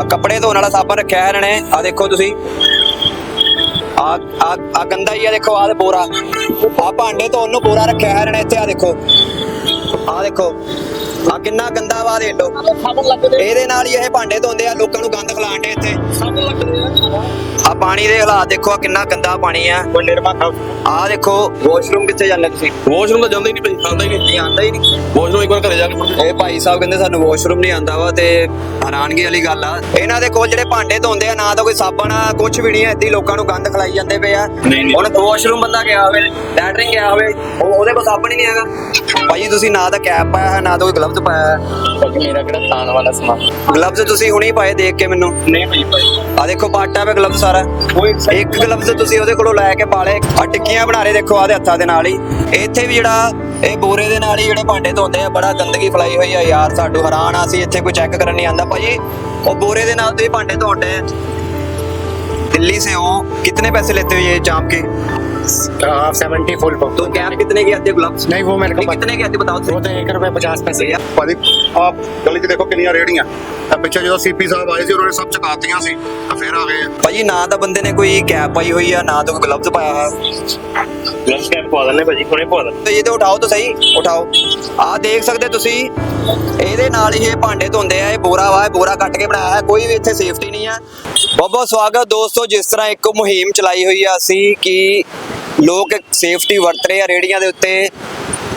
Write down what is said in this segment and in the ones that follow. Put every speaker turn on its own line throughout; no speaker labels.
ਆ ਕੱਪੜੇ ਧੋਣ ਵਾਲਾ ਸਾਬਣ ਰੱਖਿਆ ਹੈ ਇਹਨਾਂ ਨੇ। ਆ ਦੇਖੋ ਤੁਸੀਂ। ਆ ਆ ਆ ਗੰਦਾ ਹੀ ਆ ਦੇਖੋ ਆ ਬੋਰਾ ਆ ਭਾਂਡੇ ਧੋਣ ਨੂੰ ਬੋਰਾ ਰੱਖਿਆ ਹੈ ਇਹਨਾਂ ਨੇ ਇੱਥੇ ਆ ਦੇਖੋ। ਆ ਦੇਖੋ। ਆ ਕਿੰਨਾ ਗੰਦਾ ਵਾ
ਸਾਬਣ ਲੱਗਦੇ
ਇਹਦੇ ਨਾਲ ਹੀ ਇਹ ਭਾਂਡੇ ਧੋਂਦੇ ਆ ਲੋਕਾਂ ਨੂੰ ਗੰਦ ਖਿਲਾਣ ਦੇ ਇੱਥੇ।
ਆ
ਪਾਣੀ ਦੇ ਹਾਲਾਤ ਦੇਖੋ ਆ ਕਿੰਨਾ ਗੰਦਾ ਪਾਣੀ ਆ। ਆ ਦੇਖੋ ਵਾਸ਼ਰੂਮ ਕਿੱਥੇ ਜਾਂਦੇ ਤੁਸੀਂ?
ਵਾਸ਼ਰੂਮ ਤਾਂ ਜਾਂਦਾ ਹੀ ਨਹੀਂ ਭਾਈ ਆਉਂਦਾ ਹੀ ਨਹੀਂ।
ਆਂਦਾ ਹੀ ਨਹੀਂ।
ਵਾਸ਼ਰੂਮ ਇੱਕ ਵਾਰ ਘਰੇ ਜਾ ਕੇ ਮੁੜ
ਇਹ ਭਾਈ ਸਾਹਿਬ ਕਹਿੰਦੇ ਸਾਨੂੰ ਵਾਸ਼ਰੂਮ ਨਹੀਂ ਆਂਦਾ ਵਾ ਤੇ ਹੈਰਾਨਗੀ ਵਾਲੀ ਗੱਲ ਆ। ਇਹਨਾਂ ਦੇ ਕੋਲ ਜਿਹੜੇ ਭਾਂਡੇ ਧੋਂਦੇ ਆ ਨਾ ਤਾਂ ਕੋਈ ਸਾਬਣ ਆ ਕੁਝ ਵੀ ਨਹੀਂ ਹੈ ਇੱਦੀ ਲੋਕਾਂ ਨੂੰ ਗੰਦ ਖਲਾਈ ਜਾਂਦੇ ਪਏ ਆ। ਹੁਣ ਵਾਸ਼ਰੂਮ ਬੰਦਾ ਗਿਆ ਹੋਵੇ ਲੈਟਰਿੰਗ ਗਿਆ ਹੋਵੇ ਉਹ- ਉਹਦੇ ਕੋਲ ਸਾਬਣ ਹੀ ਨਹੀਂ ਹੈਗਾ। ਭਾਈ ਤੁਸੀਂ ਨਾ ਤਾਂ ਕੈਪ ਪਾਇਆ ਹੈ ਨਾ ਤਾਂ ਕੋਈ ਗਲਵਜ਼ ਪਾਇਆ ਹੈ।
ਬਾਕੀ ਮੇਰਾ ਕਿਹੜਾ ਖਾਣ ਵਾਲਾ ਸਮਾਨ?
ਗਲਵਜ਼ ਤੁਸੀਂ ਹੁਣੇ ਪਾਏ ਦੇਖ ਕੇ ਮੈਨੂੰ।
ਨਹੀਂ ਭਾਈ ਭਾਈ
ਆ ਦੇਖੋ ਪਾਟਾ ਵੇ ਗਲਵਜ਼ ਸਾਰਾ। ਇੱਕ ਗਲਵਜ਼ ਤੁਸੀਂ ਉਹਦੇ ਕੋਲੋਂ ਲੈ ਕੇ ਪਾਲੇ ਆ ਟਿੱਕੀਆਂ ਬਣਾ ਰਹੇ ਦੇਖੋ ਆਦੇ ਹੱਥਾਂ ਦੇ ਨਾਲ ਹੀ। ਇੱਥੇ ਵੀ ਜਿਹੜਾ ਇਹ ਬੋਰੇ ਦੇ ਨਾਲ ਹੀ ਜਿਹੜੇ ਭਾਂਡੇ ਧੋਂਦੇ ਆ ਬੜਾ ਗੰਦਗੀ ਫਲਾਈ ਹੋਈ ਆ ਯਾਰ ਸਾਡੂ ਹੈਰਾਨ ਆ ਸੀ ਇੱਥੇ ਕੋਈ ਚੈੱਕ ਕਰਨ ਨਹੀਂ ਆਂਦਾ। ਭਾਜੀ ਉਹ ਬੋਰੇ ਦੇ ਨਾਲ ਤੁਸੀਂ ਭਾਂਡੇ ਧੋਂਦੇ। ਆ ਦਿੱਲੀ ਸੇ ਹੋ ਕਿੰਨੇ ਪੈਸੇ ਲੈਤੇ ਹੋ ਇਹ ਜਾਮ ਕੇ? के
हाफ सेवेंटी फुल पंप
तो कैप कितने की आती है ग्लव्स
नहीं वो मेरे को पता
कितने की आती है बताओ
वो तो एक रुपए पचास पैसे
भैया
ਭਾਜੀ ਆਪ ਗਲੀ 'ਚ ਦੇਖੋ ਕਿੰਨੀਆਂ ਰੇੜੀਆਂ ਆ ਪਿੱਛੇ ਜਦੋਂ ਸੀਪੀ ਸਾਹਿਬ ਆਏ ਸੀ ਉਹਨਾਂ ਨੇ ਸਭ ਚਕਾਤੀਆਂ ਸੀ ਤਾਂ ਫੇਰ ਆ ਗਏ ਆ
ਭਾਜੀ ਨਾ ਤਾਂ ਬੰਦੇ ਨੇ ਕੋਈ ਕੈਪ ਪਾਈ ਹੋਈ ਆ ਨਾ ਤਾਂ ਕੋਈ ਗਲਵਜ਼ ਪਾਇਆ ਹੈ
ग्लव्स ਪਵਾ ਦਿੰਨੇ ਭਾਜੀ, ਹੁਣੇ ਪਵਾ ਦਿੰਨੇ
ਤੇ ਉਠਾਓ ਤਾਂ ਸਹੀ ਉਠਾਓ। ਆ ਦੇਖ ਸਕਦੇ ਤੁਸੀਂ, ਇਹਦੇ ਨਾਲ ਹੀ ਇਹ ਭਾਂਡੇ ਧੋਂਦੇ ਆ, ਇਹ ਬੋਰਾ ਵਾ, ਇਹ ਬੋਰਾ ਕੱਟ ਕੇ ਬਣਾਇਆ ਹੈ, ਕੋਈ ਵੀ ਇੱਥੇ ਸੇਫਟੀ ਨਹੀਂ ਆ। ਬਹੁਤ ਬਹੁਤ ਸਵਾਗਤ ਦੋਸਤੋ, ਜਿਸ ਤਰ੍ਹਾਂ ਇੱਕ ਮੁਹਿੰਮ ਚਲਾਈ ਹੋਈ ਆ ਅਸੀਂ, ਕਿ ਲੋਕ ਸੇਫਟੀ ਵਰਤ ਰਹੇ ਆ ਰੇੜੀਆਂ ਦੇ ਉੱਤੇ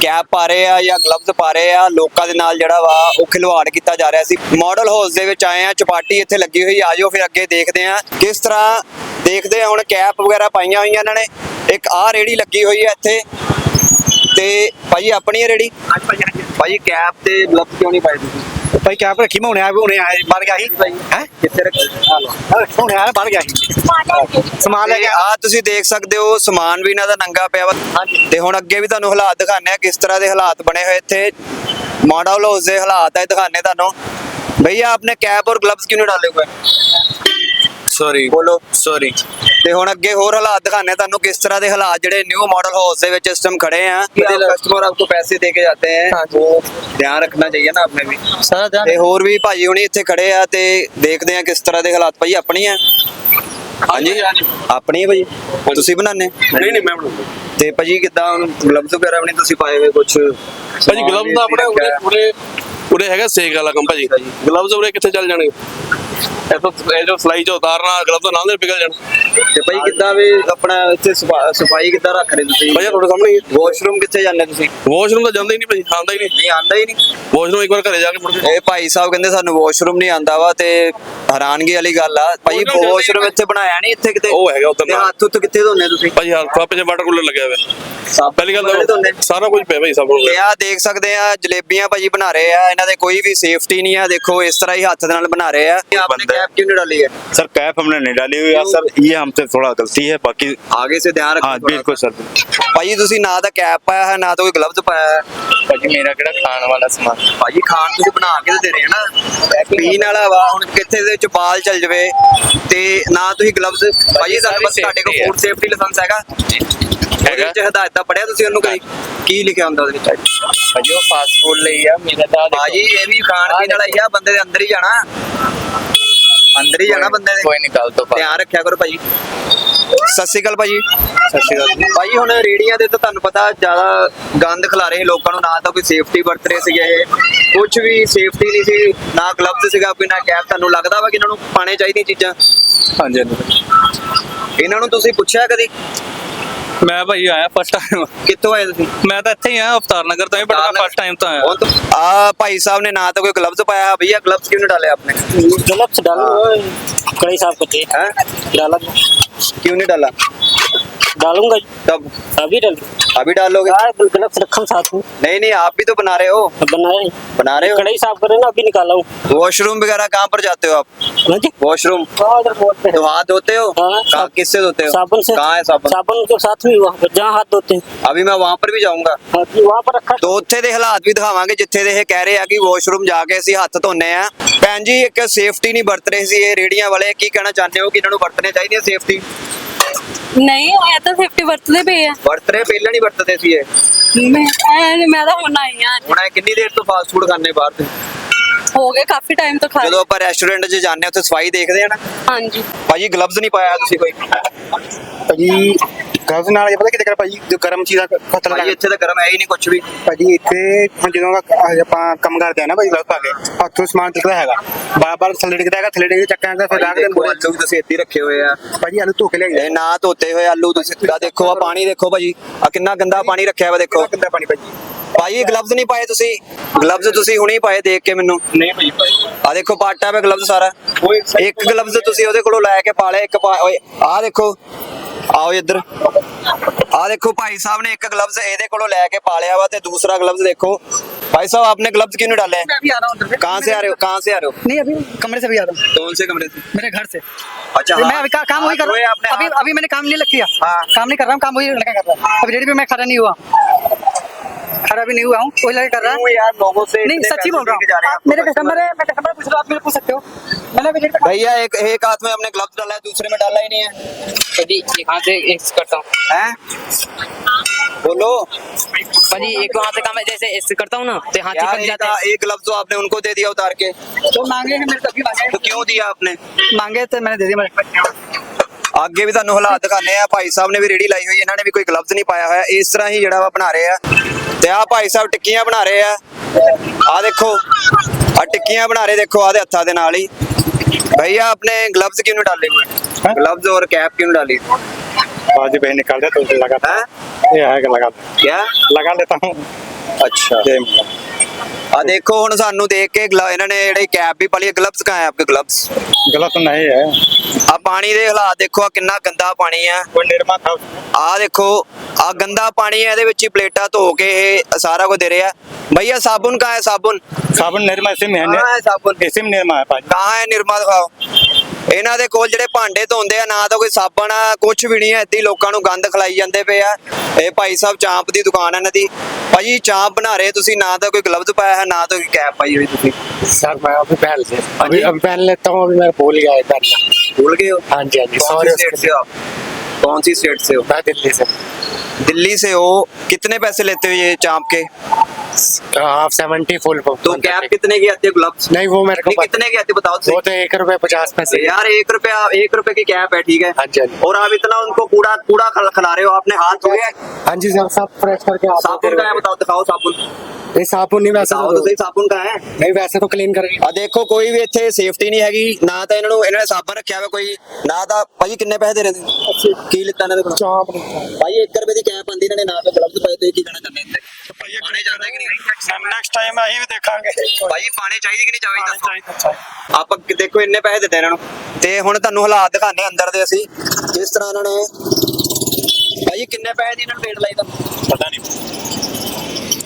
ਕੈਪ ਪਾ ਰਹੇ ਆ ਜਾਂ ਗਲਵਜ਼ ਪਾ ਰਹੇ ਆ, ਲੋਕਾਂ ਦੇ ਨਾਲ ਜਿਹੜਾ ਵਾ, ਉਹ ਖਿਲਵਾੜ ਕੀਤਾ ਜਾ ਰਿਹਾ ਸੀ। ਮਾਡਲ ਹਾਊਸ ਦੇ ਵਿੱਚ ਆਏ ਆ, ਚਪਾਟੀ ਇੱਥੇ ਲੱਗੀ ਹੋਈ ਆਜੋ ਫਿਰ ਅੱਗੇ ਦੇਖਦੇ ਆ। ਕਿਸ ਤਰ੍ਹਾਂ ਦੇਖਦੇ ਆ, ਹੁਣ ਕੈਪ ਵਗੈਰਾ ਪਾਈਆਂ ਹੋਈਆਂ ਇਹਨਾਂ ਨੇ। ਇੱਕ ਆ ਰੇੜੀ ਲੱਗੀ ਹੋਈ ਹੈ ਇੱਥੇ। ਤੇ ਭਾਈ ਆਪਣੀ ਹੈ ਰੇੜੀ? ਭਾਈ ਕੈਪ ਤੇ ਗਲਵਸ ਕਿਉਂ ਨਹੀਂ ਪਾਏ ਤੁਸੀਂ?
ਭਾਈ ਕੈਪ ਰੱਖੀ ਮੈਂ ਹੁਣੇ ਆਇਆ ਹੁਣੇ ਆਇਆ ਬਾਹਰ ਗਿਆ ਸੀ। ਹੈ?
ਕਿੱਥੇ ਰੱਖੀ
ਹੁਣੇ ਆਇਆ ਬਾਹਰ ਗਿਆ ਸੀ। ਸਮਾਨ
ਲੈ
ਕੇ
ਆ ਤੁਸੀਂ ਦੇਖ ਸਕਦੇ ਹੋ ਸਮਾਨ ਵੀ ਇਹਨਾਂ ਦਾ ਨੰਗਾ ਪਿਆ ਵਾ। ਤੇ ਹੁਣ ਅੱਗੇ ਵੀ ਤੁਹਾਨੂੰ ਹਾਲਾਤ ਦਿਖਾਣੇ ਆ ਕਿਸ ਤਰ੍ਹਾਂ ਦੇ ਹਾਲਾਤ ਬਣੇ ਹੋਏ ਇੱਥੇ। ਮਾਡਲ ਹਾਊਸ ਦੇ ਹਾਲਾਤ ਆ ਦਿਖਾਣੇ ਤੁਹਾਨੂੰ। ਭਈਆ ਆਪਨੇ ਕੈਪ ਔਰ ਗਲਵਸ ਕਿਉਂ ਨਹੀਂ ਡਾਲੇ ਹੋਏ?
ਸੌਰੀ
ਬੋਲੋ।
ਸੌਰੀ
ਤੇ ਹੁਣ ਅੱਗੇ ਹੋਰ ਹਾਲਾਤ ਦਿਖਾਣੇ ਤੁਹਾਨੂੰ ਕਿਸ ਤਰ੍ਹਾਂ ਦੇ ਹਾਲਾਤ ਜਿਹੜੇ ਨਿਊ ਮਾਡਲ ਹਾਊਸ ਦੇ ਵਿੱਚ ਸਿਸਟਮ ਖੜੇ ਆ। ਕਸਟਮਰ ਆਪਕੋ ਪੈਸੇ ਦੇ ਕੇ ਜਾਂਦੇ ਆ। ਉਹ ਧਿਆਨ ਰੱਖਣਾ ਚਾਹੀਏ ਨਾ ਆਪਣੇ ਵੀ।
ਸਾਰਾ ਧਿਆਨ
ਤੇ ਹੋਰ ਵੀ ਭਾਜੀ ਹੁਣੀ ਇੱਥੇ ਖੜੇ ਆ ਤੇ ਦੇਖਦੇ ਆ ਕਿਸ ਤਰ੍ਹਾਂ ਦੇ ਹਾਲਾਤ ਭਾਈ ਆਪਣੀ ਆ। ਹਾਂਜੀ? ਆਪਣੀ ਭਾਜੀ? ਤੁਸੀਂ ਬਣਾਉਂਦੇ?
ਨਹੀਂ ਨਹੀਂ ਮੈਂ ਬਣਾਉਂਦਾ।
ਤੇ ਭਾਜੀ ਕਿਦਾਂ ਗਲਵਜ਼ ਵਗੈਰਾ ਆਪਣੇ ਤੁਸੀਂ ਪਾਏ ਹੋਏ ਕੁਝ
ਭਾਜੀ ਗਲਵਜ਼ ਤਾਂ ਆਪਣੇ ਪੂਰੇ ਪੂਰੇ ਹੈਗਾ ਸੇਕ ਵਾਲਾ ਕੰਮ ਭਾਜੀ। ਗਲਵਜ਼ ਉਹਰੇ ਕਿੱਥੇ ਚੱਲ ਜਾਣਗੇ? ਇਹ ਤਾਂ ਇਹ ਜੋ ਫਲਾਈ ਚ ਉਤਾਰਨਾ ਗਲਵਜ਼ ਨਾਲ ਦੇ ਪਿਘਲ ਜਾਣ।
ਤੇ ਭਾਈ ਕਿੱਦਾਂ ਵੀ ਆਪਣਾ ਇੱਥੇ ਸਫਾ- ਸਫ਼ਾਈ ਕਿੱਦਾਂ ਰੱਖ ਰਹੇ ਤੁਸੀਂ?
ਭਾਜੀ ਤੁਹਾਡੇ ਸਾਹਮਣੇ।
ਵਾਸ਼ਰੂਮ ਕਿੱਥੇ ਜਾਂਦੇ ਤੁਸੀਂ?
ਵਾਸ਼ਰੂਮ ਤਾਂ ਜਾਂਦਾ ਹੀ ਨਹੀਂ ਭਾਜੀ ਆਉਂਦਾ ਹੀ ਨਹੀਂ।
ਨਹੀਂ ਆਂਦਾ ਹੀ ਨਹੀਂ।
ਵਾਸ਼ਰੂਮ ਇੱਕ ਵਾਰ ਘਰੇ ਜਾ ਕੇ ਮੁੜ ਕੇ।
ਇਹ ਭਾਈ ਸਾਹਿਬ ਕਹਿੰਦੇ ਸਾਨੂੰ ਵਾਸ਼ਰੂਮ ਨਹੀਂ ਆਂਦਾ ਵਾ ਤੇ ਹੈਰਾਨਗੀ ਵਾਲੀ ਗੱਲ ਆ। ਭਾਈ ਵਾਸ਼ਰੂਮ ਇੱਥੇ ਬਣਾਇਆ ਨਹੀਂ ਇੱਥੇ ਕਿਤੇ?
ਉਹ ਹੈਗਾ ਉੱਧਰ
ਤੇ
ਨਾਲ।
ਹੱਥ ਉੱਤ ਕਿੱਥੇ ਧੋਨੇ ਤੁਸੀਂ?
ਭਾਜੀ ਹਾਂ ਕੱਪ 'ਚ ਵਾਟਰ ਕੂਲਰ ਲੱਗਿਆ ਹੋਇਆ। ਪਹਿਲੀ ਗੱਲ? ਤਾਂ ਸਾਰਾ ਕੁਝ ਪਿਆ ਭਾਈ ਸਭ ਕੋਲ
ਤੇ ਆ ਦੇਖ ਸਕਦੇ ਆ ਜਲੇਬੀਆਂ ਭਾਜੀ ਬਣਾ ਰਹੇ ਆ ਇਹਨਾਂ ਦੇ ਕੋਈ ਵੀ ਸੇਫਟੀ ਨਹੀਂ ਆ। ਦੇਖੋ ਇਸ ਤਰ੍ਹਾਂ ਹੀ ਹੱਥ ਦੇ ਨਾਲ ਬਣਾ ਰਹੇ ਆ। ਆਪਨੇ
बंदा है।
कैप क्यों नहीं डाली है
सर कैप हमने नहीं डाली हुई है सर ये हमसे थोड़ा गलती है बाकी
आगे से ध्यान रखो
हाँ
थोड़ा
बिल्कुल
सा।
सर
ਭਾਜੀ ਤੁਸੀਂ ਨਾ ਤਾਂ ਕੈਪ ਪਾਇਆ ਹੈ ਨਾ ਤਾਂ ਕੋਈ ਗਲਵਜ਼ ਪਾਇਆ ਹੈ
भाजी मेरा किहड़ा खाण वाला समान
ਭਾਜੀ ਖਾਣ ਤੁਸੀਂ ਬਣਾ ਕੇ ਤਾਂ ਦੇ ਰਹੇ ਹੋ ਨਾ ਪੀਣ ਵਾਲਾ ਵਾ ਹੁਣ ਕਿੱਥੇ ਦੇ ਵਿੱਚ ਬਾਲ ਚੱਲ ਜਵੇ ਤੇ ਨਾ ਤੁਸੀਂ ਗਲਵਜ਼ ਭਾਜੀ ਤੁਹਾਨੂੰ ਬਸ ਤੁਹਾਡੇ ਕੋਲ
safety
ਫੂਡ ਸੇਫਟੀ ਲਾਇਸੈਂਸ ਹੈਗਾ ਹੈਗਾ ਚ ਹਦਾਇਤਾਂ ਪੜਿਆ ਤੁਸੀਂ ਉਹਨੂੰ ਕਦੀ ਕੀ ਲਿਖਿਆ ਹੁੰਦਾ ਉਹਦੇ ਵਿੱਚ
भाजी वो फास्ट फूड ले आ मेरा तो
ਭਾਜੀ ਇਹ ਵੀ ਖਾਣ ਪੀਣ ਵਾਲਾ ਹੀ ਆ ਬੰਦੇ ਦੇ ਅੰਦਰ ਹੀ ਜਾਣਾ ਅੰਦਰ ਹੀ ਜਾਣਾ ਬੰਦੇ ਨੇ?
ਕੋਈ ਨਹੀਂ ਕੱਲ ਤੋਂ
ਧਿਆਨ ਰੱਖਿਆ ਕਰੋ ਭਾਜੀ। ਸਤਿ ਸ਼੍ਰੀ ਅਕਾਲ ਭਾਜੀ। ਸਤਿ ਸ਼੍ਰੀ ਅਕਾਲ ਭਾਈ ਹੁਣ ਰੇੜੀਆਂ ਦੇ ਤਾਂ ਤੁਹਾਨੂੰ ਪਤਾ ਜ਼ਿਆਦਾ ਗੰਦ ਖਿਲਾ ਰਹੇ ਲੋਕਾਂ ਨੂੰ ਨਾ ਤਾਂ ਕੋਈ ਸੇਫਟੀ ਵਰਤ ਰਹੇ ਸੀਗੇ ਇਹ। ਕੁਝ ਵੀ ਸੇਫਟੀ ਨਹੀਂ ਸੀ ਨਾ ਗਲਵਸ ਸੀਗਾ ਕੋਈ ਨਾ ਕੈਪ ਤੁਹਾਨੂੰ ਲੱਗਦਾ ਵਾ ਕਿ ਇਹਨਾਂ ਨੂੰ ਪਾਣੇ ਚਾਹੀਦੀਆਂ ਚੀਜ਼ਾਂ?
ਹਾਂਜੀ ਹਾਂਜੀ।
ਇਹਨਾਂ ਨੂੰ ਤੁਸੀਂ ਪੁੱਛਿਆ ਕਦੀ?
ਮੈਂ ਭਾਈ ਆਇਆ ਫਸਟ ਟਾਈਮ
ਕਿੱਥੋਂ ਆਏ ਤੁਸੀਂ
ਮੈਂ ਤਾਂ ਇੱਥੇ ਹੀ ਆ ਅਵਤਾਰ ਨਗਰ ਤੋਂ ਹੀ ਬਟ ਮੈਂ ਫਸਟ ਟਾਈਮ ਤੋਂ ਆਇਆ
ਹੁਣ ਤਾਂ ਆ ਭਾਈ ਸਾਹਿਬ ਨੇ ਨਾ ਤਾਂ ਕੋਈ ਗਲਵਜ਼ ਪਾਇਆ ਹੈ ਭਈਆ ਗਲਵਜ਼ ਕਿਉਂ ਨਹੀਂ डाले आपने
गलत डालो कड़ाई साफ करते
हैं
डाला
क्यों नहीं डाला
डालूंगा
तब
अभी डाल
अभी डालोगे
यार गलत रखा साथ में
नहीं नहीं आप भी तो बना रहे हो
अब बनाए
बना रहे हो
कड़ाई साफ करे ना अभी निकाला हूँ
वॉशरूम वगैरह कहाँ पर जाते हो आप
हाँ जी
वॉशरूम
हाँ, उधर बोर्ड पे है।
तो हाथ धोते हो
हाँ,
कहाँ किससे धोते हो
साबुन से
कहाँ है साबुन
साबुन के साथ में वहाँ पर जहाँ हाथ धोते हैं
अभी मैं वहां पर भी जाऊंगा
हाँ जी वहाँ पर रखा
ਤੋ ਉੱਥੇ ਦੇ ਹਾਲਾਤ ਵੀ ਦਿਖਾਵਾਂਗੇ ਜਿੱਥੇ ਦੇ ਇਹ ਕਹਿ ਰਹੇ ਆ ਕਿ ਵਾਸ਼ਰੂਮ ਜਾ ਕੇ ਅਸੀਂ ਹੱਥ ਧੋਨੇ ਆ ਭੈਣ ਜੀ ਇੱਕ ਸੇਫਟੀ ਨਹੀਂ ਵਰਤ ਰਹੇ ਸੀ ਇਹ ਰੇੜੀਆਂ ਵਾਲੇ ਕੀ ਕਹਿਣਾ ਚਾਹੁੰਦੇ ਹੋ ਕਿ ਇਹਨਾਂ ਨੂੰ ਵਰਤਣੇ ਚਾਹੀਦੀ ਹੈ ਸੇਫਟੀ
ਨਹੀਂ ਇਹ ਤਾਂ 50 ਵਰਤਦੇ ਪਏ ਆ।
ਵਰਤ ਰਹੇ ਪਹਿਲਾਂ ਨਹੀਂ ਵਰਤਦੇ ਸੀ ਇਹ।
ਮੈਂ ਮੈਂ ਤਾਂ ਹੁਣ ਆਈ ਆ।
ਹੁਣ ਇਹ ਕਿੰਨੀ ਦੇਰ ਤੋਂ ਫਾਸਟ ਫੂਡ ਖਾਣੇ ਬਾਹਰ ਤੇ
ਹੋ ਗਏ ਕਾਫੀ ਟਾਈਮ ਤੋਂ ਖਾ
ਜਦੋਂ ਆਪਾਂ ਰੈਸਟੋਰੈਂਟ 'ਚ ਜਾਂਦੇ ਹਾਂ ਉੱਥੇ ਸਫ਼ਾਈ ਦੇਖਦੇ ਆ ਨਾ।
ਹਾਂਜੀ।
ਭਾਜੀ ਗਲਵਜ਼ ਨਹੀਂ ਪਾਇਆ ਤੁਸੀਂ ਕੋਈ?
ਭਾਜੀ ਗਲਤ ਨਾਲ ਇਹ ਪਤਾ ਕਿਤੇ ਕਰ ਭਾਜੀ ਜੋ ਗਰਮ ਚੀਜ਼ਾਂ ਖਤਰ
ਭਾਜੀ ਇੱਥੇ ਤਾਂ ਗਰਮ ਹੈ ਹੀ ਨਹੀਂ ਕੁਝ ਵੀ।
ਭਾਜੀ ਇੱਥੇ ਹੁਣ ਜਦੋਂ ਆਪਾਂ ਕੰਮ ਕਰਦੇ ਆ ਨਾ ਭਾਜੀ ਗਲਤ ਪਾ ਕੇ ਹੱਥੋਂ ਸਮਾਨ ਟਿਕਦਾ ਹੈਗਾ। ਬਾਰ ਬਾਰ ਥੱਲੇ ਡਿੱਗਦਾ ਹੈਗਾ ਥੱਲੇ ਡਿੱਗ ਚੱਕਾਂ ਦਾ ਫਿਰ ਰਾਗ ਦੇ
ਦੇਖੋ ਆਲੂ ਵੀ ਤੁਸੀਂ ਇੱਥੇ ਰੱਖੇ ਹੋਏ ਆ।
ਭਾਜੀ ਆਲੂ ਧੋ ਕੇ ਲਿਆਈ
ਇਹ ਨਾ ਧੋਤੇ ਹੋਏ ਆਲੂ ਤੁਸੀਂ। ਦੇਖੋ ਆ ਪਾਣੀ ਦੇਖੋ ਭਾਜੀ। ਆ ਕਿੰਨਾ ਗੰਦਾ ਪਾਣੀ ਰੱਖਿਆ ਵਾ ਦੇਖੋ।
ਕਿੰਦਾ ਪਾਣੀ ਭਾਜੀ।
ਭਾਜੀ ਗਲਵਜ਼ ਨਹੀਂ ਪਾਏ ਤੁਸੀਂ ਗਲਵਜ਼ ਤੁਸੀਂ ਹੁਣੇ ਹੀ ਪਾਏ ਦੇਖ ਕੇ ਮੈਨੂੰ
ਨਹੀਂ ਭਾਜੀ
ਆ ਦੇਖੋ ਪਾਟਾ ਵੇ ਗਲਵਜ਼ ਸਾਰਾ ਇੱਕ ਗਲਵਜ਼ ਤੁਸੀਂ ਉਹਦੇ ਕੋਲੋਂ ਲੈ ਕੇ ਪਾ ਲਿਆ ਇੱਕ ਪਾ- ਓਏ ਆ ਦੇਖੋ ਆਓ ਇੱਧਰ ਆ ਦੇਖੋ ਭਾਈ ਸਾਹਿਬ ਨੇ ਇੱਕ ਗਲਵਜ਼ ਇਹਦੇ ਕੋਲੋਂ ਲੈ ਕੇ ਪਾ ਲਿਆ ਵਾ ਤੇ ਦੂਸਰਾ ਗਲਵਜ਼ ਦੇਖੋ भाई साहब आपने ग्लव्स क्यों नहीं डाले हैं?
अभी आ रहा हूँ उधर से
कहाँ से आ रहे हो कहाँ से आ रहे हो
नहीं अभी कमरे से भी आ रहा हूँ
कौन से कमरे से
मेरे घर से
अच्छा
मैं
हाँ।
अभी का, काम वही कर
हाथ धोए
रहा हूँ
आपने
अभी
हाथ?
अभी मैंने काम नहीं लग किया
हाँ।
काम नहीं कर रहा हूँ काम वही लड़का कर रहा है अभी रेडी पे मैं खड़ा नहीं हुआ खड़ा भी नहीं हुआ हूँ वही लड़का कर रहा
क्यों
है
यार लोगों से
नहीं
इतने
सच्ची
पैसे
बोल रहा
लेके जा
हूँ
रहे हैं
आप मेरे
आपको
कस्टमर है मैं कस्टमर पूछ रहा हूँ आप मेरे पूछ सकते हो मैंने अभी रेडी पे
भैया एक एक हाथ में हमने ग्लव्स डाला है दूसरे में डाला ही नहीं है
भाजी एक हाथ से एक करता हूँ
हैं बोलो
भाजी एक हाथ से काम है जैसे ऐसे करता हूँ ना तो हाथ
यार
चिपक
एक,
जाता है
एक ग्लव्स तो आपने उनको दे दिया उतार के
तो मांगे हैं मेरे तभी मांगे
तो क्यों दिया आपने
मांगे तो मैंने दे दिया मेरे
ਅੱਗੇ ਵੀ ਤੁਹਾਨੂੰ ਹਾਲਾਤ ਦਿਖਾਣੇ ਆ ਭਾਈ ਸਾਹਿਬ ਨੇ ਵੀ ਰੇੜੀ ਲਾਈ ਹੋਈ ਇਹਨਾਂ ਨੇ ਵੀ ਕੋਈ ਗਲਵਜ਼ ਨਹੀਂ ਪਾਇਆ ਹੋਇਆ ਇਸ ਤਰ੍ਹਾਂ ਹੀ ਜਿਹੜਾ ਵਾ ਬਣਾ ਰਹੇ ਆ ਤੇ ਆ ਭਾਈ ਸਾਹਿਬ ਟਿੱਕੀਆਂ ਬਣਾ ਰਹੇ ਆ ਆ ਦੇਖੋ ਆ ਟਿੱਕੀਆਂ ਬਣਾ ਰਹੇ ਦੇਖੋ ਆਦੇ ਹੱਥਾਂ ਦੇ ਨਾਲ ਹੀ भैया आपने ग्लव्स क्यों नहीं डाले हुए ग्लव्स और कैप क्यों नहीं डाली
आज भाई निकाल दे तो लगा
हैं?
ये है लगा
क्या
लगा लेता हूँ
अच्छा ਆ ਦੇਖੋ ਹੁਣ ਸਾਨੂੰ ਦੇਖ ਕੇ ਗਲਾ- ਇਹਨਾਂ ਨੇ ਜਿਹੜੇ ਕੈਪ ਵੀ ਪਾਲੀ ਗਲਵਸ ਕਹਾਂ ਹੈ ਆਪਕੇ ਗਲਵਸ
गलत नहीं है
ਆ ਪਾਣੀ ਦੇ ਹਾਲਾਤ ਦੇਖੋ ਆ ਕਿੰਨਾ ਗੰਦਾ ਪਾਣੀ ਆ
कोई निर्मा था
ਆ ਦੇਖੋ ਆ ਗੰਦਾ ਪਾਣੀ ਹੈ ਇਹਦੇ ਵਿੱਚ ਹੀ ਪਲੇਟਾਂ ਧੋ ਕੇ ਇਹ ਸਾਰਾ ਕੁਝ ਦੇ ਰਿਹਾ ਭਈਆ ਸਾਬੁਨ ਕਹਾਂ ਹੈ ਸਾਬੁਨ
साबुन निर्मा इसी में है
कहाँ है साबुन
इसी में निर्मा है पाजी
ਕਹਾਂ ਹੈ ਨਿਰਮਾ ਦਿਖਾਓ ਇਹਨਾਂ ਦੇ ਕੋਲ ਜਿਹੜੇ ਭਾਂਡੇ ਧੋਂਦੇ ਆ ਨਾ ਤਾਂ ਕੋਈ ਸਾਬਣ ਆ ਕੁਝ ਵੀ ਨਹੀਂ ਹੈ ਏਦਾਂ ਹੀ ਲੋਕਾਂ ਨੂੰ ਗੰਦ ਖਲਾਈ ਜਾਂਦੇ ਪਏ ਆ ਇਹ ਭਾਈ ਸਾਹਿਬ ਚਾਂਪ ਦੀ ਦੁਕਾਨ ਹੈ ਇਹਨਾਂ ਦੀ ਭਾਜੀ ਚਾਂਪ ਬਣਾ ਰਹੇ ਤੁਸੀਂ ਨਾ ਤਾਂ ਕੋਈ ਗਲਵਜ਼ ਪਾਇਆ ਹੈ ਨਾ ਤਾਂ ਕੋਈ ਕੈਪ ਪਾਈ ਹੋਈ ਤੁਸੀਂ
सर मैं अभी पहन ले
हाँ
अभी
जी?
अभी पहन लेता हूँ अभी मैं भूल गया है पहनना
भूल गए हो
हाँ जी हाँ जी
कौन
सॉरी
सी स्टेट से हो आप कौन सी स्टेट से हो
मैं दिल्ली से
दिल्ली से हो कितने पैसे लेते हो ये चांप के
हाफ सेवेंटी फुल
तो कैप कितने की आती है ग्लव्स
नहीं वो मेरे को
नहीं,
पता-
कितने की आती है बताओ
वो
तो
तो एक रुपए पचास पैसे
सही। यार एक रुपया एक रुपए की कैप है ठीक है
हाँ जी हाँ जी
और आप इतना उनको कूड़ा कूड़ा खिला खिला रहे हो आपने हाथ धोए हैं?
हाँ जी सर सब फ्रेश करके आप
साबुन का है बताओ दिखाओ साबुन
नहीं साबुन नहीं वैसे
बताओ
तो
तो सही साबुन का है
नहीं वैसे तो क्लीन करेंगे
ਆ ਦੇਖੋ ਕੋਈ ਵੀ ਇੱਥੇ ਸੇਫਟੀ ਨਹੀਂ ਹੈਗੀ ਨਾ ਤਾਂ ਇਹਨਾਂ ਨੂੰ ਇਹਨਾਂ ਨੇ ਸਾਬਣ ਰੱਖਿਆ ਹੋਇਆ ਕੋਈ ਨਾ ਤਾਂ ਭਾਜੀ ਕਿੰਨੇ ਪੈਸੇ ਦੇ ਰਹੇ ਨੇ ਕੀ ਲਿੱਤਾ ਇਹਨਾਂ ਦੇ ਕੋਲ
चाप नहीं
ਭਾਈ 1 ਰੁਪਏ ਦੀ ਕੈਪ ਆਂਦੀ ਇਹਨਾਂ ਨੇ ਨਾ ਤਾਂ ਗਲਵਜ਼ ਪਾਏ ਤੇ ਕੀ ਕਹਿਣਾ ਚਾਹੁੰਦੇ ਇੱਥੇ ਪਾਣੇ ਜਾਂਦਾ ਕਿ ਨਹੀਂ?
ਨੈਕਸਟ ਟਾਈਮ ਆਹੀ ਵੀ ਦੇਖਾਂਗੇ।
ਭਾਈ ਪਾਣੇ ਚਾਹੀਦੇ ਕਿ ਨਹੀਂ ਚਾਹੀਦੇ ਦੱਸੋ? ਆਪਾਂ ਦੇਖੋ ਇੰਨੇ ਪੈਸੇ ਦਿੱਤੇ ਇਹਨਾਂ ਨੂੰ। ਤੇ ਹੁਣ ਤੁਹਾਨੂੰ ਹਾਲਾਤ ਦਿਖਾਣੇ ਅੰਦਰ ਦੇ ਅਸੀਂ। ਜਿਸ ਤਰ੍ਹਾਂ ਇਹਨਾਂ ਨੇ ਭਾਈ ਕਿੰਨੇ ਪੈਸੇ ਦੀ ਇਹਨਾਂ ਨੂੰ ਰੇਟ ਲਾਈ ਤੁਹਾਨੂੰ?
ਪਤਾ ਨਹੀਂ।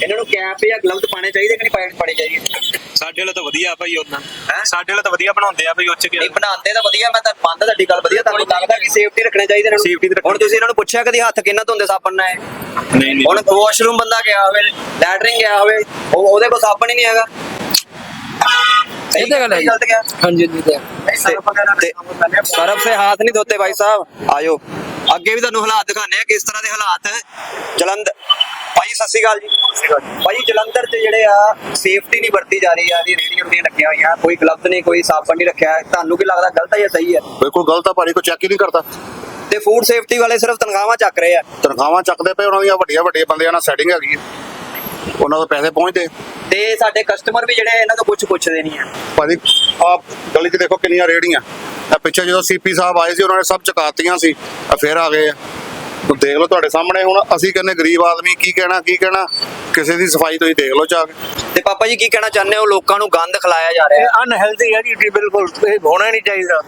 ਇਹਨਾਂ ਨੂੰ ਕੈਪ ਜਾਂ ਗਲਵਜ਼ ਪਾਣੇ ਚਾਹੀਦੇ ਕਿ ਨਹੀਂ ਪਾਣੇ ਚਾਹੀਦੇ?
ਸਾਡੇ ਵਾਲਾ ਤਾਂ ਵਧੀਆ ਭਾਈ ਉਹਨਾਂ
ਹੈਂ?
ਸਾਡੇ ਵਾਲਾ ਤਾਂ ਵਧੀਆ ਬਣਾਉਂਦੇ ਆ ਭਾਈ ਉੱਚ
ਨਹੀਂ ਬਣਾਉਂਦੇ ਤਾਂ ਵਧੀਆ ਮੈਂ ਤਾਂ ਮੰਨਦਾ ਤੁਹਾਡੀ ਗੱਲ ਵਧੀਆ ਤੁਹਾਨੂੰ ਲੱਗਦਾ ਕਿ ਸੇਫਟੀ ਰੱਖਣੀ ਚਾਹੀਦੀ ਇਹਨਾਂ ਨੂੰ
Safety ਤਾਂ ਰੱਖਣੀ
ਹੁਣ ਤੁਸੀਂ ਇਹਨਾਂ ਨੂੰ ਪੁੱਛਿਆ ਕਦੀ ਹੱਥ ਕਿੰਨਾ ਧੋਂਦੇ ਸਾਬਣ ਨਾਲ?
ਨਹੀਂ ਨਹੀਂ।
ਹੁਣ ਵਾਸ਼ਰੂਮ ਬੰਦਾ ਗਿਆ ਹੋਵੇ ਲੈਟਰਿੰਗ ਗਿਆ ਹੋਵੇ ਉਹ ਉਹਦੇ ਕੋਲ ਸਾਬਣ ਹੀ ਨਹੀਂ ਹੈਗਾ। ਇਹ ਤਾਂ ਗੱਲ ਹੈ ਗਲਤ ਗਿਆ
हाँ जी जी
ਤੇ ਸਰਫ ਸੇ ਹਾਥ ਨਹੀਂ ਧੋਤੇ ਭਾਈ ਸਾਹਿਬ ਆਇਓ ਅੱਗੇ ਵੀ ਤੁਹਾਨੂੰ ਹਾਲਾਤ ਦਿਖਾਣੇ ਆ ਕਿਸ ਤਰ੍ਹਾਂ ਦੇ ਹਾਲਾਤ ਜਲੰਧਰ ਭਾਈ ਸਤਿ ਸ਼੍ਰੀ ਅਕਾਲ ਜੀ ਭਾਈ ਜਲੰਧਰ 'ਚ ਜਿਹੜੇ ਆ ਸੇਫਟੀ ਨਹੀਂ ਵਰਤੀ ਜਾ ਰਹੀ ਆ ਜੀ ਰੇੜੀਆਂ ਰੂੜੀਆਂ ਰੱਖੀਆਂ ਹੋਈਆਂ ਕੋਈ ਗਲਵਜ਼ ਨਹੀਂ ਕੋਈ ਸਾਬਣ ਨਹੀਂ ਰੱਖਿਆ ਤੁਹਾਨੂੰ ਕੀ ਲੱਗਦਾ ਗਲਤ ਹੈ ਜਾਂ ਸਹੀ ਹੈ
ਬਿਲਕੁਲ ਗਲਤ ਆ ਭਾਜੀ ਕੋਈ ਚੈੱਕ ਹੀ ਨਹੀਂ ਕਰਦਾ
ਤੇ ਫੂਡ ਸੇਫਟੀ ਵਾਲੇ ਸਿਰਫ ਤਨਖਾਹਾਂ ਚੱਕ ਰਹੇ ਆ
ਤਨਖਾਹਾਂ ਚੱਕਦੇ ਪਏ ਉਹਨਾਂ ਦੀਆਂ ਵੱਡੀਆਂ ਵੱਡੀਆਂ ਬੰਦਿਆਂ ਨਾਲ ਸੈਟਿੰਗ ਹੈਗੀ ਹੈ ਉਹਨਾਂ ਤੋਂ ਪੈਸੇ ਪਹੁੰਚਦੇ?
ਤੇ ਸਾਡੇ ਕਸਟਮਰ ਵੀ ਜਿਹੜੇ ਇਹਨਾਂ ਤੋਂ ਕੁਝ ਪੁੱਛਦੇ ਨਹੀਂ ਆ।
ਭਾਜੀ ਆਪ ਗਲੀ 'ਚ ਦੇਖੋ ਕਿੰਨੀਆਂ ਰੇੜੀਆਂ ਆ ਪਿੱਛੇ ਜਦੋਂ ਸੀਪੀ ਸਾਹਿਬ ਆਏ ਸੀ ਉਹਨਾਂ ਨੇ ਸਭ ਚੁਕਾਤੀਆਂ ਸੀ ਆ ਫੇਰ ਆ ਗਏ ਆ। ਤੂੰ ਦੇਖ ਲਓ ਤੁਹਾਡੇ ਸਾਹਮਣੇ ਹੁਣ ਅਸੀਂ ਕਹਿੰਨੇ ਗਰੀਬ ਆਦਮੀ ਕੀ ਕਹਿਣਾ ਕੀ ਕਹਿਣਾ? ਕਿਸੇ ਦੀ ਸਫ਼ਾਈ ਤੁਸੀਂ ਦੇਖ ਲਓ ਜਾ ਕੇ।
ਤੇ ਪਾਪਾ ਜੀ ਕੀ ਕਹਿਣਾ ਚਾਹੁੰਦੇ ਹੋ? ਲੋਕਾਂ ਨੂੰ ਗੰਦ ਖਿਲਾਇਆ ਜਾ ਰਿਹਾ। ਹੈ
ਅਨਹੈਲਦੀ ਹੈ ਜੀ ਬਿਲਕੁਲ। ਇਹ ਹੋਣਾ ਨਹੀਂ ਚਾਹੀਦਾ।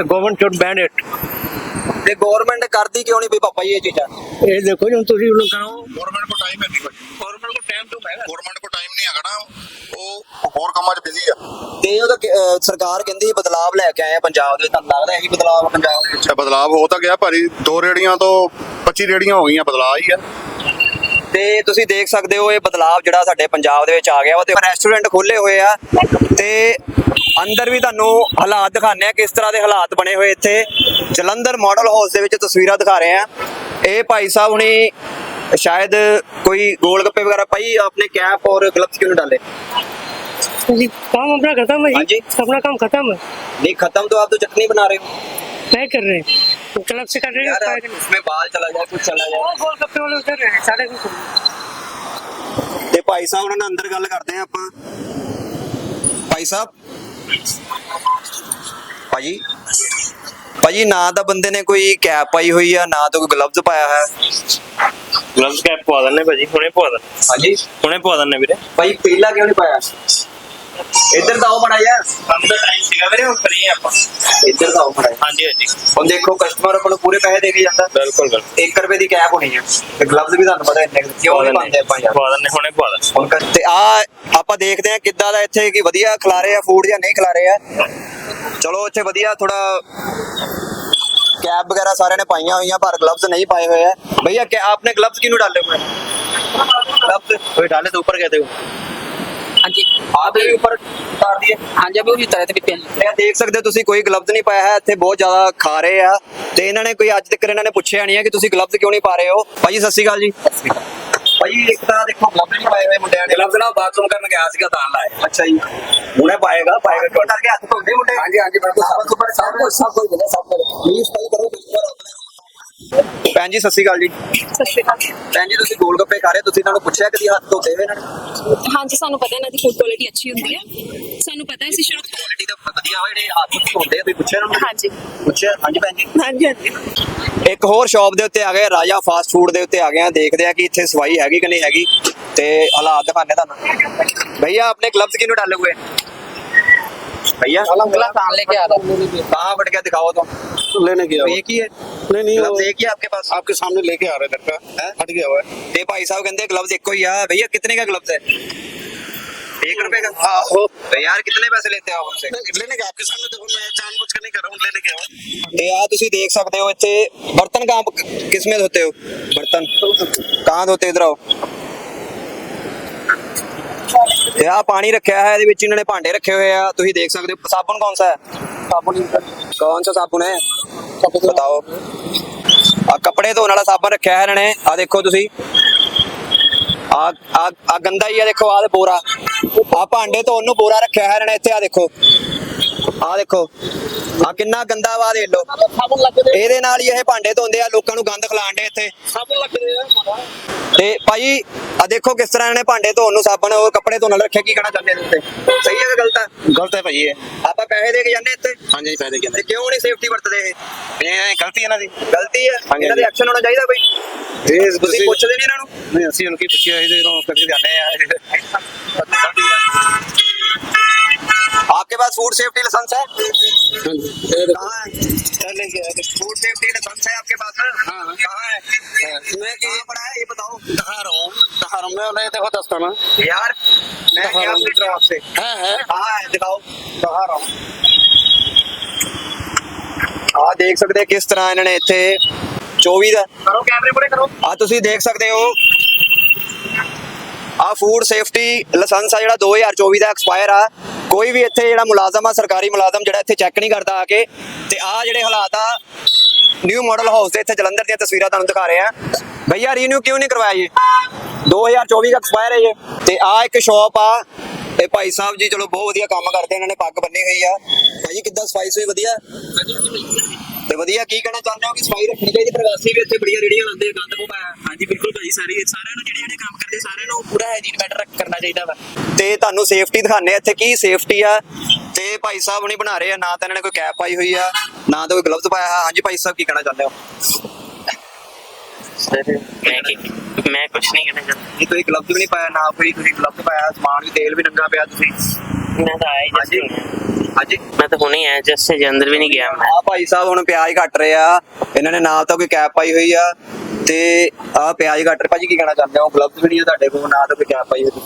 ਗਵਰਨਮੈਂਟ ਸ਼ੁੱਡ ਬੈਨ ਇਟ
ਤੇ ਗਵਰਨਮੈਂਟ ਕਰਦੀ ਕਿਉਂ ਨਹੀਂ ਵੀ ਪਾਪਾ ਜੀ ਇਹ ਚੀਜ਼ਾਂ?
ਇਹ ਦੇਖੋ ਜੀ ਹੁਣ ਤੁਸੀਂ ਉਹਨੂੰ ਕਹੋ।
ਗਵਰਨਮੈਂਟ ਕੋ ਟਾਈਮ ਹੈ ਨਹੀਂ ਭਾਈ ਗਵਰਨਮੈਂਟ ਕੋ ਟਾਈਮ ਤੋਂ ਹੈਗਾ? ਗਵਰਨਮੈਂਟ ਕੋ ਟਾਈਮ ਨਹੀਂ ਹੈਗਾ ਨਾ। ਉਹ ਹੋਰ ਕੰਮਾਂ 'ਚ ਬਿਜ਼ੀ ਆ।
ਤੇ ਉਹ ਤਾਂ ਸਰਕਾਰ ਕਹਿੰਦੀ ਬਦਲਾਅ ਲੈ ਕੇ ਆਏ ਆ ਪੰਜਾਬ ਦੇ ਤੁਹਾਨੂੰ ਲੱਗਦਾ ਇਹੀ ਬਦਲਾਅ ਪੰਜਾਬ ਦੇ ਵਿੱਚ?
ਬਦਲਾਅ ਹੋ ਤਾਂ ਗਿਆ ਭਾਰੀ ਦੋ ਰੇੜੀਆਂ ਤੋਂ 25 ਰੇੜੀਆਂ ਹੋ ਗਈਆਂ ਬਦਲਾਅ ਹੀ ਆ।
ਤੇ ਤੁਸੀਂ ਦੇਖ ਸਕਦੇ ਹੋ ਇਹ ਬਦਲਾਅ ਜਿਹੜਾ ਸਾਡੇ ਪੰਜਾਬ ਦੇ ਵਿੱਚ ਆ ਗਿਆ ਵਾ ਤੇ ਰੈਸਟੋਰੈਂਟ ਖੋਲੇ ਹੋਏ ਆ ਤੇ ਅੰਦਰ ਵੀ ਤੁਹਾਨੂੰ ਹਾਲਾਤ ਦਿਖਾਣੇ ਆ ਕਿਸ ਤਰ੍ਹਾਂ ਦੇ ਹਾਲਾਤ ਬਣੇ ਹੋਏ ਇੱਥੇ। ਜਲੰਧਰ ਮਾਡਲ ਹਾਊਸ ਦੇ ਵਿੱਚ ਤਸਵੀਰਾਂ ਦਿਖਾ ਰਹੇ ਆ। ਇਹ ਭਾਈ ਸਾਹਿਬ ਹੁਣੀ ਸ਼ਾਇਦ ਕੋਈ ਗੋਲ ਗੱਪੇ ਵਗੈਰਾ ਪਾਈ ਆਪਣੇ ਕੈਪ ਔਰ ਗਲਵਸ ਕਿਉਂ ਡਾਲੇ?
जी काम अपना खत्म है
जी
अपना काम खत्म है
नहीं खत्म तो आप तो चटनी बना रहे हो
तय कर रहे हैं क्लब से कर रहे हैं
यार
क्या करें?
उसमें बाल चला जाए कुछ चला जाए
वो गोल गप्पे वाले उधर है साढ़े कुछ
ਤੇ ਭਾਈ ਸਾਹਿਬ ਉਹਨਾਂ ਨਾਲ ਅੰਦਰ ਗੱਲ ਕਰਦੇ ਆ ਆਪਾਂ ਭਾਈ ਸਾਹਿਬ ਭਾਜੀ ਭਾਜੀ ਨਾ ਤਾਂ ਬੰਦੇ ਨੇ ਕੋਈ ਕੈਪ ਪਾਈ ਹੋਈ ਆ ਨਾ ਤਾਂ ਕੋਈ ਗਲਵਜ਼ ਪਾਇਆ ਹੈ
ਗਲਵਸ ਕੈਪ ਪਵਾ ਦਿੰਨੇ ਭਾਜੀ ਹੁਣੇ ਪਵਾ ਦਿੰਨੇ
ਹਾਂਜੀ
ਹੁਣੇ ਪਵਾ ਦਿੰਨੇ ਵੀਰੇ
ਭਾਈ ਪਹਿਲਾਂ ਕਿਉਂ ਨਹੀਂ ਪਾਇਆ ਇੱਧਰ ਤਾਂ ਆਓ ਮੜਾ ਯਾਰ
ਕੰਮ ਟਾਈਮ ਸੀਗਾ ਵੀਰੇ ਹੁਣ ਫਰੀ ਆਪਾਂ।
ਇੱਧਰ ਤਾਂ ਆਓ ਮੜਾ
ਹਾਂਜੀ ਹਾਂਜੀ।
ਹੁਣ ਦੇਖੋ ਕਸਟਮਰ ਕੋਲ ਪੂਰੇ ਪੈਸੇ ਦੇ ਕੇ ਜਾਂਦਾ।
ਬਿਲਕੁਲ ਬਿਲਕੁਲ।
1 ਰੁਪਏ ਦੀ ਕੈਪ ਹੋਣੀ ਹੈ ਤੇ ਗਲਵਜ਼ ਵੀ ਤੁਹਾਨੂੰ ਪਤਾ ਇੰਨੇ ਕਿਉਂ ਨਹੀਂ ਪਾਉਂਦੇ ਆਪਾਂ ਯਾਰ।
ਪਾ ਦਿੰਦੇ ਹੁਣੇ ਪਾ ਦਿੰਦੇ।
ਹੁਣ ਤੇ ਆ ਆਪਾਂ ਦੇਖਦੇ ਆ ਕਿੱਦਾਂ ਦਾ ਇੱਥੇ ਕੀ ਵਧੀਆ ਖਿਲਾ ਰਹੇ ਆ ਫੂਡ ਜਾਂ ਨਹੀਂ ਖਿਲਾ ਰਹੇ ਆ। ਚਲੋ ਇੱਥੇ ਵਧੀਆ ਥੋੜਾ कैप ਵਗੈਰਾ ਸਾਰਿਆਂ ਨੇ ਪਾਈਆਂ ਹੋਈਆਂ ਪਰ ਗਲਵਸ ਨਹੀਂ ਪਾਏ ਹੋਏ हुए हैं भैया क्या आपने ग्लव्स क्यों डाले हुए हैं ग्लव्स
डाले तो ऊपर कहते हो
हाँ जी
आप भी ऊपर उतार दिए
हाँ जी अभी उसी तरह से पीते हैं
ਇਹ ਦੇਖ ਸਕਦੇ ਹੋ ਤੁਸੀਂ ਕੋਈ ਗਲਵਜ਼ ਨਹੀਂ ਪਾਇਆ ਹੈ ਇੱਥੇ ਬਹੁਤ ਜ਼ਿਆਦਾ ਖਾ ਰਹੇ ਆ ਤੇ ਇਹਨਾਂ ਨੇ ਕੋਈ ਅੱਜ ਤੱਕ ਇਹਨਾਂ ਨੇ ਪੁੱਛਿਆ ਨਹੀਂ ਹੈ ਕਿ ਤੁਸੀਂ ਗਲਵਜ਼ ਕਿਉਂ ਨਹੀਂ ਪਾ ਰਹੇ ਹੋ ਭਾਜੀ ਸਤਿ ਸ਼੍ਰੀ ਅਕਾਲ ਜੀ ਭਾਜੀ ਇੱਕ ਤਾਂ ਦੇਖੋ ਗਲਵਜ਼ ਨਹੀਂ ਪਾਏ ਹੋਏ ਮੁੰਡਿਆਂ ਨੇ
ਗਲਵਸ ਨਾਲ ਬਾਥਰੂਮ ਕਰਨ ਗਿਆ ਸੀਗਾ ਤਾਂ ਲਾਇਆ
ਅੱਛਾ ਜੀ ਹੁਣੇ ਪਾਏਗਾ ਪਾਏਗਾ ਕਿਉਂ ਕਰਕੇ ਹੱਥ ਧੋਂਦੇ ਮੁੰਡੇ ਹਾਂਜੀ ਹਾਂਜੀ ਬਿਲਕੁਲ ਸਭ ਕੁਝ ਸਭ ਕੁਝ ਸਭ ਕੁਝ ਮਿਲਦਾ ਸਭ ਕੁਝ ਪਲੀਜ਼ ਭਾਈ ਕਰੋ ਭੈਣ ਜੀ ਸਤਿ ਸ਼੍ਰੀ ਅਕਾਲ ਜੀ।
ਸਤਿ ਸ਼੍ਰੀ ਅਕਾਲ।
ਭੈਣ ਜੀ ਤੁਸੀਂ ਗੋਲ ਗੱਪੇ ਖਾ ਤੁਸੀਂ ਇਹਨਾਂ ਨੂੰ ਪੁੱਛਿਆ ਕਦੀ ਹੱਥ ਧੋਤੇ ਹੋਏ ਇਹਨਾਂ ਨੇ?
ਹਾਂਜੀ ਸਾਨੂੰ ਪਤਾ ਇਹਨਾਂ ਦੀ ਫੂਡ ਕੁਆਲਿਟੀ ਅੱਛੀ ਹੁੰਦੀ ਹੈ। ਸਾਨੂੰ ਪਤਾ ਅਸੀਂ ਸ਼ੁਰੂ
ਕੁਆਲਿਟੀ ਦਾ ਵਧੀਆ ਹੋਏ ਜਿਹੜੇ ਹੱਥ ਧੋਤੇ ਆ ਤੁਸੀਂ ਪੁੱਛਿਆ ਇਹਨਾਂ ਨੂੰ?
ਹਾਂਜੀ।
ਪੁੱਛਿਆ ਹਾਂਜੀ ਭੈਣ ਜੀ।
ਹਾਂਜੀ ਹਾਂਜੀ।
ਇੱਕ ਹੋਰ ਸ਼ਾਪ ਦੇ ਉੱਤੇ ਆ ਗਏ ਰਾਜਾ ਫਾਸਟ ਫੂਡ ਦੇ ਉੱਤੇ ਆ ਗਏ ਆ ਦੇਖਦੇ ਆ ਕਿ ਇੱਥੇ ਸਵਾਈ ਹੈਗੀ ਕਿ ਨਹੀਂ ਹੈਗੀ ਤੇ ਹਾਲਾਤ ਦਿਖਾਣੇ ਤੁਹਾਨੂੰ। ਭਈਆ ਆਪਣੇ ਗਲਵਸ ਕਿਨੂੰ ਡਾਲੇ ਹੋਏ? भैया
ग्लव्स हाँ लेके आ रहा हूँ
कहाँ फट गया दिखाओ तो
लेने गया
एक ही है
नहीं नहीं
ग्लव्स
वो
एक ही है आपके पास
आपके सामने लेके आ रहे लड़का
हैं?
हट गया हुआ है
ते भाई साहब कहते ग्लव्स एक ही है भैया कितने का ग्लव्स है एक रुपए का
हाँ हो
तो यार कितने पैसे लेते हो आप हमसे
लेने का आपके सामने देखो मैं जानबूझ के नहीं कर रहा हूँ लेने गया हुआ
ਤੇ ਆ ਤੁਸੀਂ ਦੇਖ ਸਕਦੇ ਹੋ ਇੱਥੇ ਬਰਤਨ ਕਹਾਂ ਕਿਸ में धोते हो बर्तन कहाँ धोते हो? इधर आओ ਤੇ ਆ ਪਾਣੀ ਰੱਖਿਆ ਹੈ ਇਹਦੇ ਵਿੱਚ ਇਹਨਾਂ ਨੇ ਭਾਂਡੇ ਰੱਖੇ ਹੋਏ ਆ। ਤੁਸੀਂ ਦੇਖ ਸਕਦੇ ਹੋ ਸਾਬਣ ਕੌਣ ਸਾ ਹੈ? साबुन कौन सा साबुन है बताओ ਆ ਕੱਪੜੇ ਧੋਣ ਵਾਲਾ ਸਾਬਣ ਰੱਖਿਆ ਹੈ ਇਹਨਾਂ ਨੇ। ਆ ਦੇਖੋ ਤੁਸੀਂ। ਆ ਆ ਗੰਦਾ ਹੀ ਆ ਦੇਖੋ ਆ ਬੋਰਾ। ਆ ਭਾਂਡੇ ਧੋਣ ਨੂੰ ਬੋਰਾ ਰੱਖਿਆ ਹੈ ਇਹਨਾਂ ਨੇ ਇੱਥੇ ਆ ਦੇਖੋ। ਆ ਦੇਖੋ ਆ ਕਿੰਨਾ ਗੰਦਾ ਵਾ ਦੇਖ ਲੋ ਇਹਦੇ ਨਾਲ ਹੀ ਇਹ ਭਾਂਡੇ ਧੋਂਦੇ ਆ ਲੋਕਾਂ ਨੂੰ ਗੰਦ ਖਿਲਾਣ ਦੇ ਇੱਥੇ। ਤੇ ਭਾਈ ਆ ਦੇਖੋ ਕਿਸ ਤਰ੍ਹਾਂ ਇਹਨੇ ਭਾਂਡੇ ਧੋਣ ਨੂੰ ਸਾਬਣ ਔਰ ਕੱਪੜੇ ਧੋਣ ਨਾਲ ਰੱਖਿਆ ਕੀ ਕਹਿਣਾ ਚਾਹੁੰਦੇ ਨੇ ਉੱਤੇ ਸਹੀ ਹੈ ਕਿ ਗਲਤ ਹੈ?
ਗਲਤ ਹੈ ਭਾਈ ਇਹ।
ਆਪਾਂ ਪੈਸੇ ਦੇ ਕੇ ਜਾਂਦੇ ਇੱਥੇ?
ਹਾਂਜੀ ਪੈਸੇ ਦੇ
ਕੇ ਕਿਉਂ ਨਹੀਂ ਸੇਫਟੀ ਵਰਤਦੇ ਇਹ?
ਇਹ ਗਲਤੀ ਇਹਨਾਂ ਦੀ।
ਗਲਤੀ ਹੈ? ਇਹਨਾਂ ਦੇ ਐਕਸ਼ਨ ਹੋਣਾ ਚਾਹੀਦਾ ਬਈ।
ਇਹ
ਤੁਸੀਂ ਪੁੱਛਦੇ ਨਹੀਂ ਇਹਨਾਂ ਨੂੰ?
ਨਹੀਂ ਅਸੀਂ ਉਹਨਾਂ ਕੀ ਪੁੱਛਿਆ ਇਹਦੇ ਨੂੰ ਕਦੇ ਜਾਂਦੇ ਆ।
आपके पास फूड सेफ्टी लाइसेंस है कहाँ है
लेके गया
फूड सेफ्टी लाइसेंस है आपके पास हाँ कहाँ है मैं कहाँ पड़ा है ये बताओ
कहाँ रहा हूँ कहाँ रहा हूँ मैं नहीं देखो दस्ता ना
यार मैं
कहाँ
क्या
हूँ?
पूछ रहा हूँ आपसे
है है
कहाँ है दिखाओ कहाँ रहा ਆ ਦੇਖ ਸਕਦੇ ਹੋ ਕਿਸ ਤਰ੍ਹਾਂ ਇਹਨਾਂ ਨੇ ਇੱਥੇ 24 ਦਾ ਕਰੋ ਕੈਮਰੇ ਪੂਰੇ ਕਰੋ ਆ ਤੁਸੀਂ ਦੇਖ ਸਕਦੇ ਹੋ ਆ ਫੂਡ ਸੇਫਟੀ ਲਾਇਸੈਂਸ ਆ ਜਿਹੜਾ 2024 ਦਾ ਐਕਸਪਾਇਰ ਆ ਕੋਈ ਵੀ ਇੱਥੇ ਜਿਹੜਾ ਮੁਲਾਜ਼ਮ ਆ, ਸਰਕਾਰੀ ਮੁਲਾਜ਼ਮ ਜਿਹੜਾ ਇੱਥੇ ਚੈੱਕ ਨਹੀਂ ਕਰਦਾ ਆ ਕੇ, ਤੇ ਆ ਜਿਹੜੇ ਹਾਲਾਤ ਆ ਨਿਊ ਮਾਡਲ ਹਾਊਸ ਦੇ ਇੱਥੇ ਜਲੰਧਰ ਦੀਆਂ ਤਸਵੀਰਾਂ ਤੁਹਾਨੂੰ ਦਿਖਾ ਰਹੇ ਆ। ਭਈਆ ਰੀਨਿਊ ਕਿਉਂ ਨਹੀਂ ਕਰਵਾਇਆ ਇਹ? 2024 ਦਾ ਐਕਸਪਾਇਰ ਹੈ ਇਹ। ਤੇ ਆ ਇੱਕ ਸ਼ਾਪ ਆ ਤੇ ਭਾਈ ਸਾਹਿਬ ਜੀ ਚਲੋ ਬਹੁਤ ਵਧੀਆ ਕੰਮ ਕਰਦੇ ਇਹਨਾਂ ਨੇ ਪੱਗ ਬੰਨੀ ਹੋਈ ਆ। ਭਾਈ, ਕਿੱਦਾਂ ਸਫ਼ਾਈ ਸੁਈ ਵਧੀਆ? ਤੇ ਵਧੀਆ ਕੀ ਕਹਿਣਾ ਚਾਹੁੰਦੇ ਹੋ ਕਿ ਸਫ਼ਾਈ ਰੱਖਣੀ ਚਾਹੀਦੀ? ਪ੍ਰਵਾਸੀ ਵੀ ਇੱਥੇ ਬੜੀਆਂ ਰੇੜੀਆਂ ਲਾਉਂਦੇ ਆ, ਗੰਦ ਕੋ ਪਾਇਆ
ਹਾਂਜੀ ਬਿਲਕੁਲ ਭਾਜੀ ਸਾਰੀ ਸਾਰਿਆਂ ਨੂੰ ਜਿਹੜੇ ਜਿਹੜੇ ਕੰਮ ਕਰਦੇ ਸਾਰਿਆਂ ਨੂੰ ਪੂਰਾ ਹਾਈਜੀਨ ਮੈਟਰ ਕਰਨਾ ਚਾਹੀਦਾ ਵਾ।
ਤੇ ਤੁਹਾਨੂੰ ਸੇਫਟੀ ਦਿਖਾਣੇ ਆ ਇੱਥੇ ਕੀ ਸੇਫਟੀ ਆ? ਤੇ ਭਾਈ ਸਾਹਿਬ ਹੁਣੀ ਬਣਾ ਰਹੇ ਆ ਨਾ ਤਾਂ ਇਹਨਾਂ ਨੇ ਕੋਈ ਕੈਪ ਪਾਈ ਹੋਈ ਆ ਨਾ ਤਾਂ ਕੋਈ ਗਲਵਜ਼ ਪਾਇਆ ਹੈ ਹਾਂਜੀ ਭਾਈ ਸਾਹਿਬ ਕੀ ਕਹਿਣਾ ਚਾਹੁੰਦੇ ਹੋ?
ਮੈਂ ਕੀ ਮੈਂ ਕੁਝ ਨਹੀਂ ਕਹਿਣਾ ਚਾਹੁੰਦਾ।
ਜੀ ਤੁਸੀਂ ਗਲਵਜ਼ ਵੀ ਨਹੀਂ ਪਾਇਆ ਨਾ ਕੋਈ ਤੁਸੀਂ ਗਲਵਜ਼ ਪਾਇਆ ਸਮਾਨ ਵੀ ਤੇਲ ਵੀ ਨੰਗਾ ਪਿਆ ਤੁਸੀਂ।
ਮੈਂ ਤਾਂ ਆਇਆ
ਹਾਂਜੀ। ਹਾਂਜੀ।
ਮੈਂ ਤਾਂ ਹੁਣੇ ਆਇਆ ਜਸ ਸੇ ਅੰਦਰ ਵੀ ਨਹੀਂ ਗਿਆ ਮੈਂ।
ਆ ਭਾਈ ਸਾਹਿਬ ਹੁਣ ਪਿਆਜ਼ ਕੱਟ ਰਹੇ ਆ। ਇਹਨਾਂ ਨੇ ਨਾ ਤਾਂ ਕੋਈ ਕੈਪ ਪਾਈ ਹੋਈ ਆ। ਤੇ ਆ ਪਿਆਜ਼ ਕੱਟ ਰਹੇ। ਭਾਜੀ ਕੀ ਕਹਿਣਾ ਚਾਹੁੰਦੇ ਹੋ? ਗਲਵਜ਼ ਵੀ ਨਹੀਂ ਆ ਤੁਹਾਡੇ ਕੋਲ ਨਾ ਤਾਂ ਕੋਈ ਕੈਪ ਪਾਈ ਹੋਈ।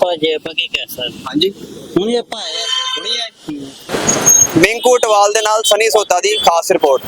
ਭਾਜੀ ਆਪਾਂ ਕੀ ਕਹਿ ਸਕਦੇ?
ਹਾਂਜੀ।
ਹੁਣ ਇਹ ਆਪਾਂ ਆਏ
ਹੁਣੀ ਹੈ ਮਿੰਕੂ ਟਵਾਲ ਦੇ ਨਾਲ ਸਨੀ ਸੋਤਾ ਦੀ ਖਾਸ ਰਿਪੋਰਟ।